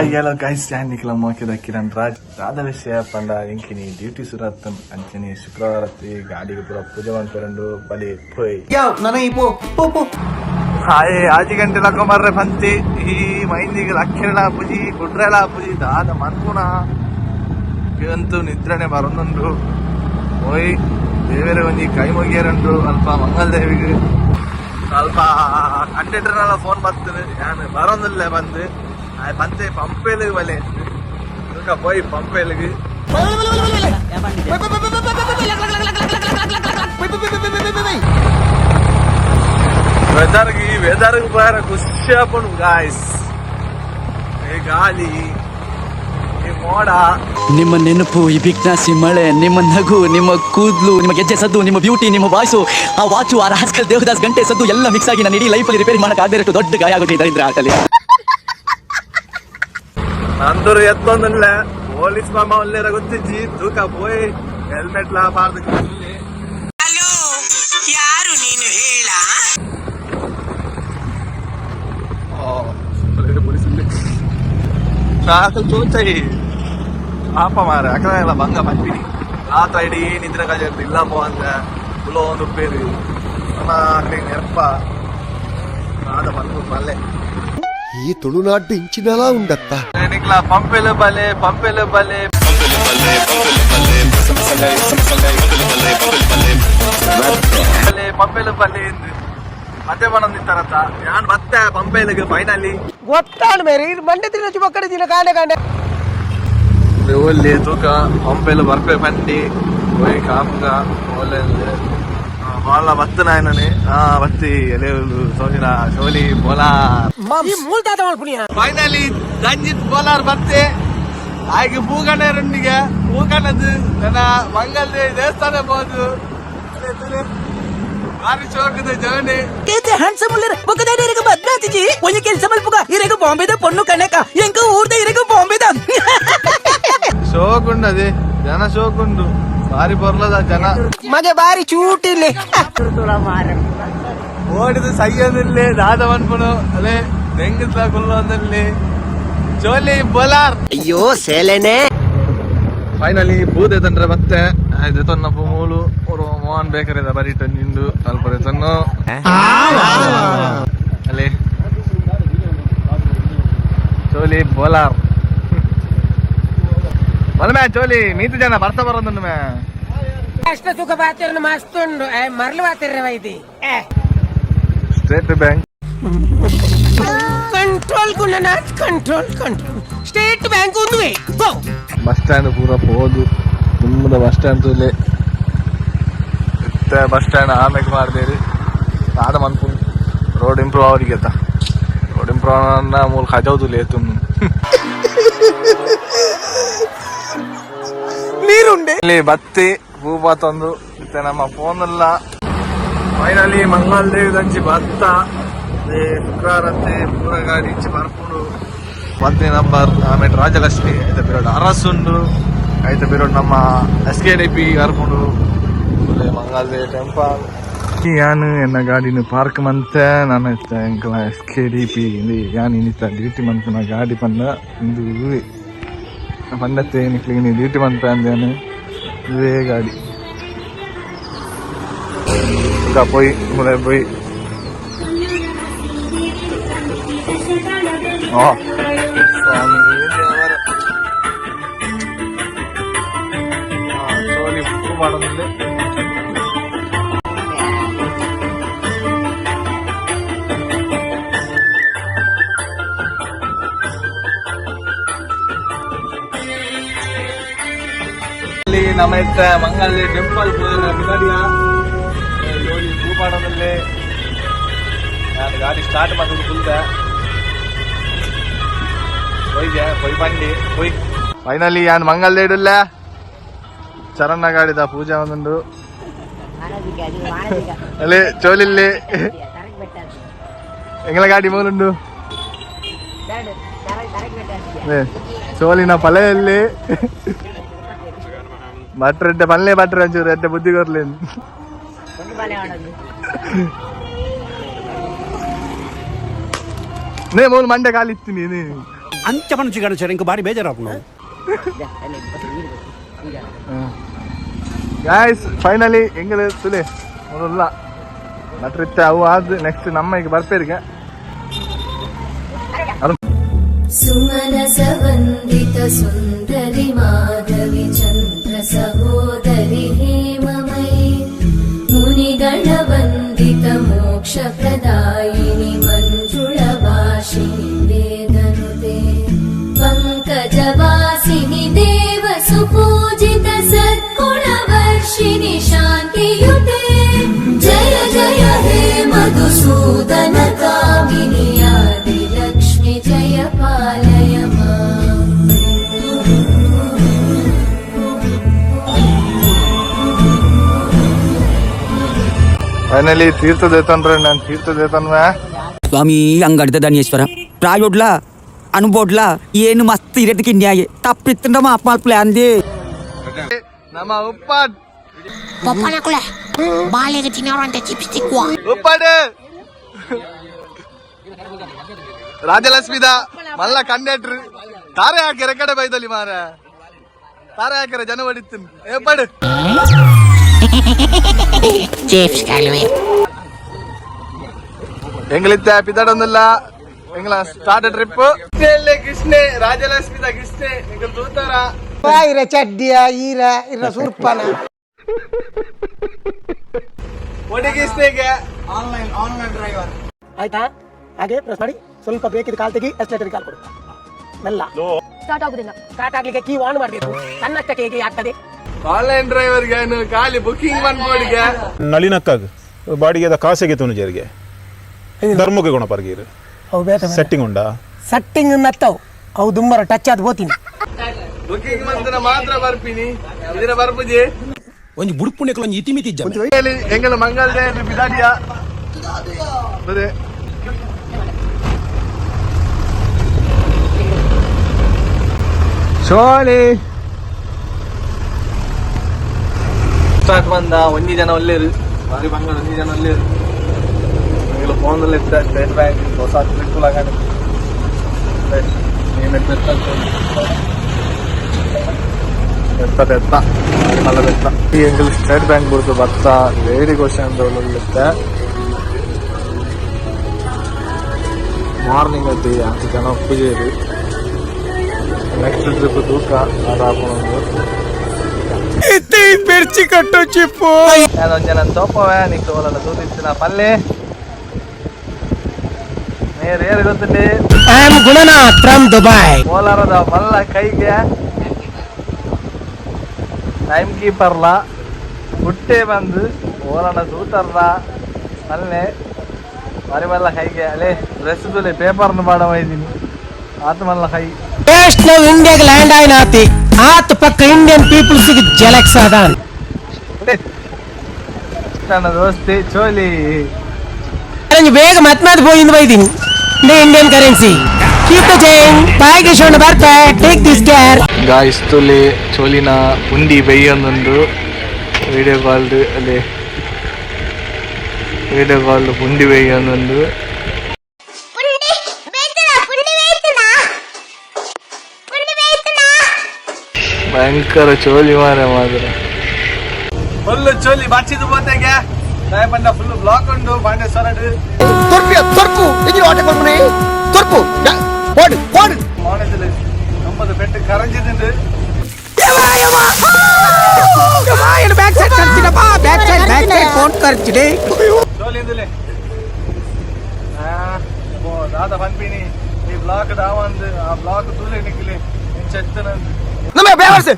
Hello guys ಸ್ಟ್ಯಾಂಡ್ ನಿಖಿಲ ಮೋಕಿದ ಕಿರಣ್ ರಾಜ್ ಆದರ್ಶ ಪಂಡ ಎಂಕಿನಿ ಡ್ಯೂಟಿ ಸುರತ್ ಅಂಚನಿ ಶುಕ್ರವಾರ ಗಾಡಿಗೆ ಪೂರ ಪೂಜೆ ಮಾಡ್ಕೊಂಡು ಬಲಿ ಪೋಯ್ ಯಾವ ನನಗೆ ಪೋ ಪೋ ಪೋ ಹಾಯ್ ಆಜಿ ಗಂಟೆ ಲಕ್ಕೊಂಬರ್ರೆ ಬಂತಿ ಈ ಮೈಂದಿಗೆ ಲಕ್ಷಣ ಪೂಜಿ ಗುಡ್ರೆಲ ಪೂಜಿ ದಾದ ಮನ್ಕುಣ ಇವಂತೂ ನಿದ್ರನೆ ಬರೋನುಂಡು ಓಯ್ ದೇವೇರೆ ಒಂಜಿ ಕೈ ಮುಗಿಯರಂಡು ಅಲ್ಪ ಮಂಗಲ್ ದೇವಿಗೆ ಅಲ್ಪ ಕಂಡೆಟ್ರನೆಲ್ಲ ಫೋನ್ ಬರ್ತದೆ ನಾನು ಬರೋದಿಲ್ಲ ಬಂದು ಆ ಬಂದೆ ಪಂಪೇಲಿಗೆ ಬಲೆ ಅದಕ್ಕೆ ಹೋಯ್ ಪಂಪೇಲಿಗೆ ವೆದರ್ಗೆ ವೆದರ್ಗೆ ಬಾರ ಖುಷಿ ಹಾಕೊಂಡು ಗಾಯ್ಸ್ ಈ ಗಾಳಿ ಈ ಮೋಡ ನಿಮ್ಮ ನೆನಪು ಈ ಬಿಗ್ನಾಸಿ ಮಳೆ ನಿಮ್ಮ ನಗು ನಿಮ್ಮ ಕೂದಲು ನಿಮ್ಮ ಗೆಜ್ಜೆ ಸದ್ದು ನಿಮ್ಮ ಬ್ಯೂಟಿ ನಿಮ್ಮ ವಾಯ್ಸು ಆ ವಾಚು ಆ ರಾಸ್ಕಲ್ ದೇವದಾಸ್ ಗಂಟೆ ಸದ್ದು ಎಲ್ಲ ಮಿಕ್ಸ್ ಆಗಿ ನನ್ನ ಇಡೀ ಲೈಫಲ್ಲಿ ರಿಪೇರಿ ಮಾಡಕ್ ಆಗದೆ ದೊಡ್ಡ ಗಾಯ ಆಗುತ್ತೆ ಇದರಿಂದ ಆಗಲಿ ನಂದರು ಎತ್ತೊಂದಿಲ್ಲ ಪೊಲೀಸ್ ಮಾಮ ಒಳ್ಳೆರ ಗೊತ್ತಿಜ್ಜಿ ತೂಕ ಪೋಯ್ ಹೆಲ್ಮೆಟ್ ಲಾಬಾರ್ದು ಹಲೋ ಯಾರು ನೀನು ಹೇಳ? ನಾಲ್ಕು ಚೂಚೈ ಪಾಪ ಮಾರ ಅಕಲ ಬಂಗ ಬಂದಿನಿ ಆತ ಇಡೀ ನಿದ್ರೆ ಕಾಜ ಇಲ್ಲ ಬೋ ಅಂದ ಕುಲೋ ಒಂದು ಉಪ್ಪೇರಿ. ನಮ್ಮ ನೆರಪ. ಆದ ಬಂದು ಮಲ್ಲೆ. ఈ ತುಳುನಾಡು ಇಂಚಿನಲ್ಲ ಉಂಡತ್ತ ನನಗಿಲ್ಲ ಪಂಪೆಲು ಬಲೆ ಪಂಪೆಲು ಬಲೆ ಪಂಪೆಲು ಬಲೆ ಮತ್ತೆ ಬಣ್ಣ ನಿಂತಾರತ್ತ ಯಾನ್ ಮತ್ತೆ ಪಂಪೆಲಿಗೆ ಫೈನಲಿ ಗೊತ್ತಾಣ ಮೇರಿ ಮಂಡೆ ತಿನ್ನ ಚುಮಕ್ಕಡೆ ದಿನ ಕಾಣೆ ಕಾಣೆ ಒಳ್ಳೆ ತೂಕ ಪಂಪೆಲು ಬರ್ಪೆ ಬಂಡಿ ಹೋಯ್ ಕಾಮ್ಗ ಓಲೆ వాళ్ళ భక్తులు ఆయననే భక్తి లేవులు సోజన సోలి బోలార్ ఫైనలీ ரஞ்சித் போலார் பத்து ஆய்க்கு பூகான ரெண்டுங்க பூகானது ஏன்னா மங்கள் தேஸ்தான போகுது ಭಾರಿ ಚೋಕದ ಜರ್ನಿ ಕೇತೆ ಹ್ಯಾಂಡ್ಸಮ್ ಉಳ್ಳರ ಬೊಕ್ಕದಾಡಿ ಇರಗ ಬದ್ನಾತಿಜಿ ಒಂದು ಕೆಲಸ ಮಲ್ಪುಗ ಇರಗ ಬಾಂಬೆದ ಪೊಣ್ಣು ಕಣಕ ಎಂಕ ಊರ್ದ ಇರಗ ಬಾಂಬೆದ ಶೋಕುಂಡದೆ ಜನ ಶೋಕುಂಡು ಭಾರಿ ಬರ್ಲದ ಜನ. ಮಜೆ ಬಾರಿ ಚೂಟಿಲ್ಲಿ. ಓಡಿದು ಸಯ್ಯದಿಲ್ಲಿ ದಾದ ಮನ್ಪುನು ಅಲೆ ತೆಂಗಿದ ಕುಲ್ಲೊಂದಲ್ಲಿ ಜೋಲಿ ಬೋಲಾರ್. ಅಯ್ಯೋ ಸೇಲೆನೆ. ಫೈನಲಿ ಬೂದೆ ತಂದ್ರೆ ಮತ್ತೆ. ಆಯ್ತು ತೊನ್ನ ಮೂಲು ಅವರು ಮೋಹನ್ ಬೇಕರಿದ ಬರೀಟ ನಿಂದು ಸ್ವಲ್ಪ ತನ್ನು. ಅಲ್ಲಿ. ಚೋಲಿ ಬೋಲಾರ್. ಮಲ್ಮೆ ಚೋಲಿ ಮೀತು ಜನ ಬರ್ತಾ ಬರೋದು ಮೇ ಅಷ್ಟ ಸುಖ ಬಾತಿರ ಮಸ್ತ್ ಉಂಡು. ಮರಳು ಬಾತಿರ ವೈದಿ. ಸ್ಟೇಟ್ ಬ್ಯಾಂಕ್ ಕಂಟ್ರೋಲ್ ಕುಂಡನ ಕಂಟ್ರೋಲ್ ಕಂಟ್ರೋಲ್ ಸ್ಟೇಟ್ ಬ್ಯಾಂಕ್ ಉಂದುವೆ. ಬಸ್ ಸ್ಟ್ಯಾಂಡ್ ಪೂರ ಹೋದು. ನಿಮ್ಮದ ಬಸ್ ಸ್ಟ್ಯಾಂಡ್ ತುಲೆ ಇತ್ತ ಬಸ್ ಸ್ಟ್ಯಾಂಡ್ ಆಮೇಲೆ ಮಾಡ್ದೇರಿ ಆಡ ಮನ್ಪುನ್ ರೋಡ್ ಇಂಪ್ರೂವ್ ಅವರಿಗೆ ರೋಡ್ ಇಂಪ್ರೂವ್ ಅನ್ನ ಮೂಲ ಖಾಜಾವ್ ನೀರುಂಡೆ ಇಲ್ಲಿ ಬತ್ತಿ ಭೂಪ ತಂದು ಮತ್ತೆ ನಮ್ಮ ಫೋನ್ ಎಲ್ಲ ಫೈನಲಿ ಮಂಗಲ್ ದೇವಿ ದಂಚಿ ಭತ್ತ ಅದೇ ಶುಕ್ರವಾರತ್ತೆ ಪೂರ ಗಾಡಿ ಇಚ್ಚಿ ಬರ್ಪುಡು ಪತ್ನಿ ನಂಬರ್ ಆಮೇಲೆ ರಾಜಲಕ್ಷ್ಮಿ ಐತೆ ಬಿರೋಡ್ ಅರಸುಂಡು ಐತೆ ಬಿರೋಡ್ ನಮ್ಮ ಎಸ್ ಕೆ ಡಿ ಪಿ ಕರ್ಕೊಂಡು ಮಂಗಲ್ ದೇವಿ ಟೆಂಪಲ್ ಯಾನು ಎನ್ನ ಗಾಡಿನ ಪಾರ್ಕ್ ಮಂತೆ ನಾನು ಎಂಕಲ ಎಸ್ ಕೆ ಡಿ ಪಿ ಇಲ್ಲಿ ಯಾನ್ ಇನ್ನಿತ ಡ್ಯೂಟಿ ಮಂತ್ ನಾ ಗಾಡಿ ಪಂದ ಇಂದು പണ്ടത്തെ ക്ലീൻ ചെയ്ത്. വീട്ടിൽ വന്നിട്ടാണ് ഇതേ ഗാഡി. പോയി ഇവിടെ പോയി. ഓ സ്വാമി മടന്നില്ല ನಮ್ಮ ಇತ್ತ ಮಂಗಲ್ ಟೆಂಪಲ್ ಬಿಡಡಿಯ ಜೋಡಿ ಭೂಪಾಡದಲ್ಲಿ ನಾನು ಗಾಡಿ ಸ್ಟಾರ್ಟ್ ಮಾಡೋದು ಕುಲ್ದ ಹೋಯ್ಗೆ ಹೊಯ್ ಬಂಡಿ ಹೊಯ್ ಫೈನಲಿ ಯಾನ್ ಮಂಗಲ್ ಇಡಲ್ಲ ಚರಣ್ಣ ಗಾಡಿದ ಪೂಜೆ ಒಂದುಂಡು ಅಲ್ಲಿ ಚೋಲಿಲ್ಲಿ ಎಂಗಲ ಗಾಡಿ ಮೂಲುಂಡು ಏ, ಚೋಲಿನ ಪಲೆಯಲ್ಲಿ బట్టర్ పనులే బట్టర్ అని చూడు అంటే బుద్ధి కొరలేదు నే మూడు మండే కాలు ఇచ్చింది నేను అంత మంచి కాదు సార్ ఇంకా భారీ బేజారాకున్నా ಗಾಯ್ಸ್ ಫೈನಲಿ ಹೆಂಗಿದೆ ತುಲೆ ಮೊದಲ ನಟ್ರಿತ್ತೆ ಅವು ಆದ ನೆಕ್ಸ್ಟ್ ನಮ್ಮ ಈಗ ಬರ್ಪೇರಿಗೆ ಸುಮನ ಸವಂದಿತ ಸುಂದರಿ ಮಾಧವಿ ಚ मोक्षप्रदायिनि मञ्जुळवासिनि वेदनुते। पङ्कजवासिनि देव सुपूजित सद्गुणवर्षिणि शान्तियुते। जय जय हे मधुसूदन ಫೈನಲಿ ತೀರ್ಥ ದೇತನ್ರೆ ನಾನು ತೀರ್ಥ ದೇತನ್ವೆ ಸ್ವಾಮಿ ಅಂಗಡಿದ ಧನೇಶ್ವರ ಪ್ರಾಯೋಡ್ಲ ಅನುಬೋಡ್ಲ ಏನು ಮಸ್ತ್ ಇರದಕ್ಕೆ ನ್ಯಾಯ ತಪ್ಪಿತ್ತಂಡ ಮಾಪ್ಮಾಲ್ಪಲೆ ಅಂದೆ ನಮ್ಮ ಉಪ್ಪಾಡ್ Papanakula. Balik ke sini orang tak cipstik gua. ಉಪ್ಪಾಡ್ ರಾಜಲಕ್ಷ್ಮಿದ ಮಲ್ಲ ಕಂಡಕ್ಟ್ರ್ ತಾರೆ ಹಾಕ್ಯಾರ ಕಡೆ ಬೈದಲ್ಲಿ ಮಾರ ತಾರೆ ಹಾಕ್ಯಾರ ಜನ ಹೊಡಿತೀನಿ ಏ ಪಡ್ Chips kalau ಎಂಗ್ಲಿತ್ತೆ ಪಿದಾಡೊಂದಿಲ್ಲ ಎಂಗ್ಲ ಸ್ಟಾರ್ಟ್ ಟ್ರಿಪ್ ಕೃಷ್ಣೆ ರಾಜಲಕ್ಷ್ಮಿದ ಕೃಷ್ಣೆ ನಿಗಲ್ ತೂತಾರ Ira ಸುರ್ಪನ. ira, ira online online driver ಆಯ್ತಾ? ಹಾಗೆ ಪ್ರೆಸ್ ಮಾಡಿ. ಸ್ವಲ್ಪ ಬೇಕಿದ ಕಾಲ್ ತೆಗಿ ಎಸ್ಲೇಟರ್ ಕಾಲ್ ಕೊಡು. ಮೆಲ್ಲ. ಸ್ಟಾರ್ಟ್ ಆಗುದಿಲ್ಲ. ಸ್ಟಾರ್ಟ್ ಆಗ್ಲಿಕ್ಕೆ ಕೀ ಆನ್ ಮಾಡಬೇಕು. ತನ್ನಷ್ಟಕ್ಕೆ ಹೇಗೆ ಆಗ್ತದೆ? ಆನ್ಲೈನ್ ಡ್ರೈವರ್ಗೆ ಏನು ಖಾಲಿ ಬುಕಿಂಗ್ ಮಾಡ್ಬೋಡಿಗೆ ನಳಿನಕ್ಕಾಗ. ಬಾಡಿಗೆದ ಕಾಸಿಗೆ ತುನುಜರಿಗೆ. ಧರ್ಮಕ್ಕೆ ಗುಣ ಪರ್ಗೀರು. ಅವು ಬೇತ ಸೆಟ್ಟಿಂಗ್ ಉಂಡ ಸಟ್ಟಿಂಗ್ ನತ್ತವು. ಅವು ದುಮ್ಮರ ಟಚ್ ಆದ್ ಹೋತೀನಿ. ಬುಕಿಂಗ್ ಮಂತ್ರ ಮಾತ್ರ ಬರ್ಪಿನಿ ಇದರ ಬರ್ಪುಜಿ ಒಂದು ಬುಡ್ಪುಣ್ಯಕ್ಕೆ ಒಂದು ಇತಿಮಿತಿ ಜನ ಹೇಳಿ ಎಂಗಲ ಮಂಗಲ ಡೇ ಬಿದಾಡಿಯ? ಬರೇ ಶೋಳಿ ಸ್ಟಾರ್ಟ್ ಬಂದ, ಒಂದಿ ಜನ ಒಳ್ಳೆ ಬಾರಿ ಬಂಗಾರ, ಒಂದಿ ಜನ ಒಲ್ಲೇರು ಫೋನ್ ಫೋನಲ್ಲಿ ಇತ್ತ ಸ್ಟೇಟ್ ಬ್ಯಾಂಕ್ ಹೊಸ ಎತ್ತ ಈ ಎಂಗಲ್ ಸ್ಟೇಟ್ ಬ್ಯಾಂಕ್ ಬಿಡ್ತು ಭತ್ತ ಲೇಡಿ ಇರುತ್ತೆ ಮಾರ್ನಿಂಗ್ ಐತಿ ಅಂತ ಜನ ಇದೆ ನೆಕ್ಸ್ಟ್ ಟ್ರಿಪ್ ತೂಕ ಅದು ಹಾಕೊಂಡು ಮಿರ್ಚಿ ಕಟ್ಟೋ ಚಿಪ್ಪು ಅದೊಂದು ಜನ ತೋಪವೆ ನಿಂಗೆ ಒಲ್ಲ ತೂತಿತ್ತಿನ ಪಲ್ಲೆ ನೇರ ಏರು ಗೊತ್ತಿಲ್ಲಿ I am Gunanath from Dubai ಕೋಲಾರದ ಮಲ್ಲ ಕೈಗೆ ಟೈಮ್ ಕೀಪರ್ಲ ಹುಟ್ಟೆ ಬಂದು ಓಲನ ತೂತರ್ಲ ಅಲ್ಲೇ ಮರಿ ಮಲ್ಲ ಕೈಗೆ ಅಲ್ಲೇ ಡ್ರೆಸ್ ತುಲೆ ಪೇಪರ್ನ ಮಾಡವ ಇದ್ದೀನಿ ಆತ ಮಲ್ಲ ಕೈ ಟೇಸ್ಟ್ ನಾವು ಇಂಡಿಯಾಗೆ ಲ್ಯಾಂಡ್ ಆಯ್ನ ಆತಿ. ಆತ ಪಕ್ಕ ಇಂಡಿಯನ್ ಪೀಪಲ್ಸ್ ಜಲಕ್ಸ್ ಅದಾನ್ ನನ್ನ ದೋಸ್ತಿ ಚೋಲಿ. ನನಗೆ ಬೇಗ ಮತ್ ಮತ್ ಹೋಯಿಂದ ಬೈದೀನಿ. Indian currency keep the change ಬಾಯಿಗೆ ಶೋಣ ಬರ್ತಾ. ಟೇಕ್ ದಿಸ್ ಕೇರ್ ಗಾಯ್ಸ್ ತುಲಿ ಚೋಲಿನ ಉಂಡಿ ಬೈಯೊಂದೊಂದು ವಿಡಿಯೋ ಕಾಲ್ದು ಅಲ್ಲಿ. ವಿಡಿಯೋ ಕಾಲ್ದು ಉಂಡಿ ಬೆಯ್ಯೊಂದೊಂದು ಭಯಂಕರ ಚೋಲಿ ಮಾರ ಮಾತ್ರ ಫುಲ್ ಚೋಲಿ ಬಾಚಿದು ಬೋತೆಗೆ ಬಂದ ಫುಲ್ ಬ್ಲಾಕ್ ಉಂಡು ಬಾಂಡೆ ಸರಡು ತೊರ್ಪು ತೊರ್ಪು ಎಗಿ ಓಟೆ ಕೊಡ್ಬಿಡಿ ತೊರ್ಪು ಓಡು ಓಡು ಮಾನದಲ್ಲಿ ಒಂಬತ್ತು ಬೆಟ್ಟು ಕರಂಜಿದ್ದು back side ಖರ್ಚಿಡಪ್ಪ back side back side phone ಖರ್ಚಿಡೆ ಜೋಲಿಂದಲೇ ದಾದ ನಮ್ಮ ಬ್ಯಾವರ್ಸ್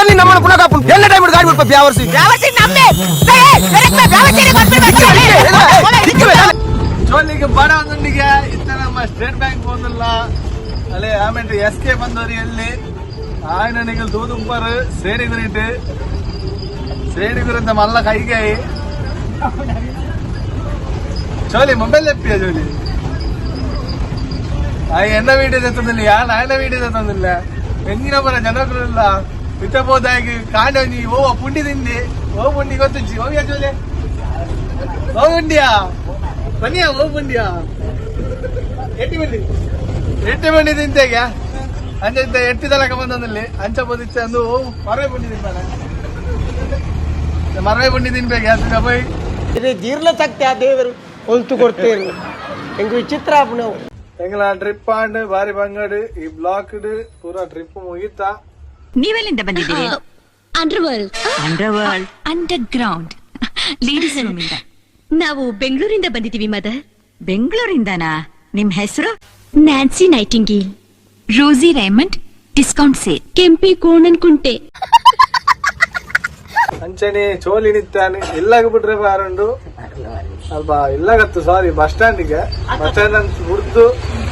ಎಲ್ಲಿ ನಮ್ಮನ್ನ ಪುನಃ ಕಾಪು ಎಲ್ಲ ಟೈಮ್ ಗಾಡಿ ಬಿಡ್ಪ ಬ್ಯಾವರ್ಸ್ ಬ್ಯಾವರ್ಸ್ ನಮ್ಮನೆ ಚೋಲಿಗೆ ಬಡ ಒಂದೊಂದಿಗೆ ಇತ್ತ ನಮ್ಮ ಸ್ಟೇಟ್ ಬ್ಯಾಂಕ್ ಬಂದಿಲ್ಲ ಅಲ್ಲೇ ಆಮೇಲೆ ಎಸ್ ಕೆ ಬಂದವರು ಎಲ್ಲಿ ಆಯ್ನ நீங்கள் தூதும் பாரு சேரி குறிட்டு சேரி குறித்த மல்ல கை கை ஜோலி மொபைல் எப்பியா ஜோலி என்ன வீடியோ தந்ததில்லையா நான் என்ன வீடியோ தந்ததில்லை ಬರ ಜನಗಳೆಲ್ಲ ಪಿತ್ತಬೋದಾಗಿ ಕಾಣೋ ನೀ ಓ ಪುಂಡಿ ತಿಂದಿ ಓ, ಪುಂಡಿ ಗೊತ್ತು ಹೋಗ್ಯಾ ಜೋಲಿ ಓ, ಪುಂಡಿಯಾ? ಬನ್ನಿಯ ಓ, ಪುಂಡಿಯಾ? ಎಟ್ಟಿ ಬಂಡಿ ಎಟ್ಟಿ ಬಂಡಿ ತಿಂತೆಗೆ ಅಂಚೆ ಇಂತ ಎಟ್ಟಿದಲಕ ಬಂದಲ್ಲಿ ಅಂಚ ಬದಿತ್ತೆ ಅಂದು ಮರವೆ ಪುಂಡಿ ತಿಂತಾನೆ. ಮರವೆ ಪುಂಡಿ ತಿನ್ಬೇಕು ಅದು ಡಬ್ಬೈ ಇದು ಜೀರ್ಣ ಶಕ್ತಿ ಆ ದೇವರು ಹೊಲ್ತು ಕೊಡ್ತೇವೆ ಹೆಂಗ್ ವಿಚಿತ್ರ ನಾವು ಎಂಗ್ಲ ಟ್ರಿಪ್ ಆಂಡ್ ಬಾರಿ ಬಂಗಡ್ ಈ ಬ್ಲಾಕ್ ಪೂರಾ ಟ್ರಿಪ್ ಮುಗೀತಾ ನೀವೆಲ್ಲಿಂದ ಬಂದಿದ್ದೀರಿ underworld underworld underground ladies room ನಾವು ಬೆಂಗಳೂರಿಂದ ಬಂದಿದ್ದೀವಿ ಮದರ್ ಬೆಂಗಳೂರಿಂದನಾ? ನಿಮ್ ಹೆಸರು? Nancy Nightingale Rosie Raymond discount ಸೇ ಕೆಂಪಿ ಕೋಣನ್ ಕುಂಟೆ. ಅಂಚನೆ ಚೋಲಿ ನಿತ್ತಾನೆ ಇಲ್ಲಾಗ ಬಿಟ್ರೆ ಬಾರಂಡು ಅಲ್ಪ ಇಲ್ಲಾಗತ್ತು ಸಾರಿ ಬಸ್ ಸ್ಟ್ಯಾಂಡಿಗೆ ಬಸ್ ಸ್ಟ್ಯಾಂಡ್ ಅಂತ ಹುಡ್ದು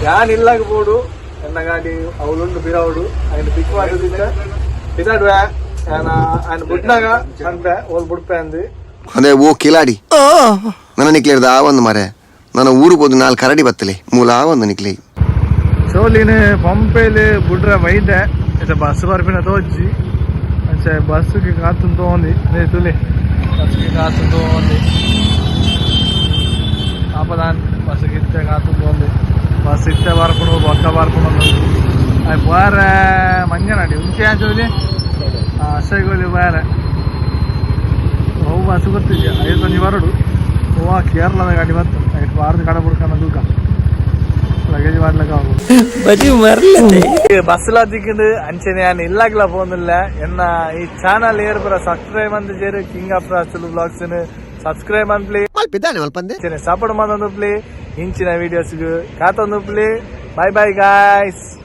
ಯಾನ್ ಇಲ್ಲಾಗ ಬೋಡು ಎನ್ನ ಗಾಡಿ ಅವಳುಂಡು ಬಿರವಡು ఆయన ಪಿಕ್ ಮಾಡಿದ್ದ ಇದಾಡ್ವೆ ఆయన ఆయన ಬಿಟ್ನಾಗ ಅಂತೆ ಓಲ್ ಬಿಡ್ಪೆ ಅಂದಿ ಅದೇ ಓ ಕಿಲಾಡಿ ನನ್ನ ನಿಕ್ಲೇರ್ದ ಆ ಒಂದು ಮರೆ ನನ್ನ ಊರು ಹೋದು ನಾಲ್ಕು ಕರಡಿ ಬತ್ತಲೆ ಮೂಲ ಆ ಒಂದು ನಿಕ್ಲಿ ಚೋಲಿನ ಪಂಪೇಲಿ ಬಿಡ್ರೆ ಬೈದೆ ಇದು ಬಸ್ ಬರ್ಪಿನ ತೋಜಿ ಅಂಚೆ ಬಸ್ಗೆ ಕಾತು ತಗೊಂಡಿ ನೇ ತುಲಿ ಬಸ್ಗೆ ಕಾತು ತಗೊಂಡಿ ಆಪದಾನ್ ಬಸ್ಗೆ ಇತ್ತೆ ಕಾತು ತಗೊಂಡಿ ಬಸ್ ಇತ್ತೆ ಬರ್ಕೊಂಡು ಬೊಕ್ಕ ಬರ್ಕೊಂಡು ಅದು ಬೇರೆ ಮಂಜನಾಡಿ ಉಂಚೆ ಆಚೋಲಿ ಅಸೈಗೋಲಿ ಬೇರೆ ಅವು ಬಸ್ ಗೊತ್ತಿದ್ಯಾ ಐದು ಮಂದಿ ಬರಡು ಹೂವ ಕೇರಳದ ಗಾಡಿ ಬರ್ತದೆ ಐದು ಬಾರ್ದು ಕಡೆ ಬಿಡ್ಕೊಂಡು ದೂಕ ಲಗೇಜ್ ಮಾಡ್ಲಿಕ್ಕೆ ಆಗೋದು ಬಸ್ಲ ದಿಕ್ಕಿಂದು ಅಂಚನೆ ನಾನು ಇಲ್ಲಾಗ್ಲ ಫೋನಿಲ್ಲ ಎನ್ನ ಈ ಚಾನಲ್ ಏರ್ ಬರ ಸಬ್ಸ್ಕ್ರೈಬ್ ಅಂತ ಜೇರು ಕಿಂಗ್ ಆಫ್ ರಾಸುಲು ಬ್ಲಾಗ್ಸ್ ಸಬ್ಸ್ಕ್ರೈಬ್ ಅಂದ್ಲಿ ಮಲ್ಪಿದ್ದಾನೆ ಮಲ್ಪಂದೆ ಸಪೋರ್ಟ್ ಮಾಡೋದು ಪ್ಲೇ ಇಂಚಿನ ವಿಡಿಯೋಸ್ಗೂ ಕಾತೊಂದು ಪ್ಲೇ ಬೈ ಬೈ ಗಾಯ್ಸ್